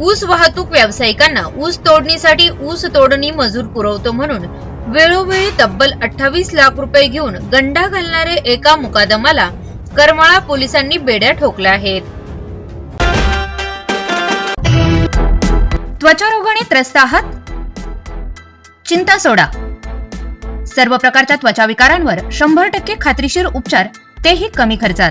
ऊस वाहतूक व्यावसायिकांना ऊस तोडणीसाठी ऊस तोडणी मजूर पुरवतो म्हणून वेळोवेळी तब्बल अठ्ठावीस लाख रुपये घेऊन गंडा घालणारे एका मुकादमाला करमाळा पोलिसांनी बेड्या ठोकल्या आहेत. त्वचारोगाने त्रस्त आहात? चिंता सोडा. सर्व प्रकारच्या त्वचा विकारांवर शंभर टक्के खात्रीशीर उपचार तेही कमी खर्चात.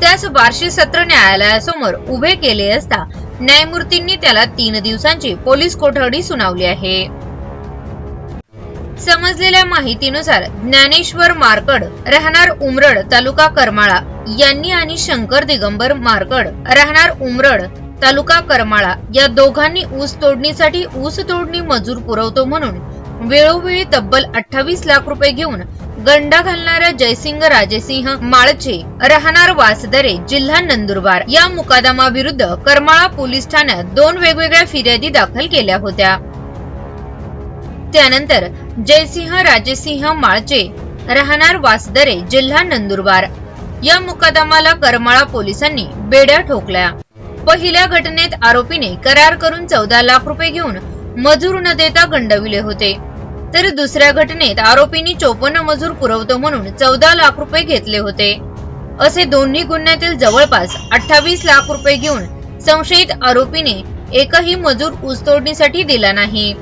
त्यास बार्शी सत्र न्यायालयासमोर उभे केले असता न्यायमूर्तींनी त्याला तीन दिवसांची पोलीस कोठडी सुनावली आहे. समजलेल्या माहितीनुसार ज्ञानेश्वर मारकड राहणार उमरड तालुका करमाळा यांनी आणि शंकर दिगंबर मारकड राहणार उमरड तालुका करमाळा या दोघांनी ऊस तोडणीसाठी ऊस तोडणी मजूर पुरवतो म्हणून वेळोवेळी तब्बल अठ्ठावीस लाख रुपये घेऊन गंडा घालणाऱ्या जयसिंग राजेसिंह माळचे राहणार वासदरे जिल्हा नंदुरबार. या मुकादमाविरुद्ध करमाळा पोलीस ठाण्यात दोन वेगवेगळ्या फिर्यादी दाखल केल्या होत्या. त्यानंतर जयसिंह राजेसिंह माळचे राहणार वासदरे जिल्हा नंदुरबार. या मुकादमाला करमाळा पोलिसांनी बेड्या ठोकल्या. पहिल्या घटनेत आरोपीने करार करून चौदा लाख रुपये घेऊन मजूर न देता गंडविले होते. तर दुसऱ्या घटनेत आरोपींनी चोपन्न मजूर पुरवतो म्हणून चौदा लाख रुपये घेतले होते. असे दोन्ही गुन्ह्यातील जवळपास अठ्ठावीस लाख रुपये घेऊन संशयित आरोपीने एकही मजूर ऊसतोडणीसाठी दिला नाही.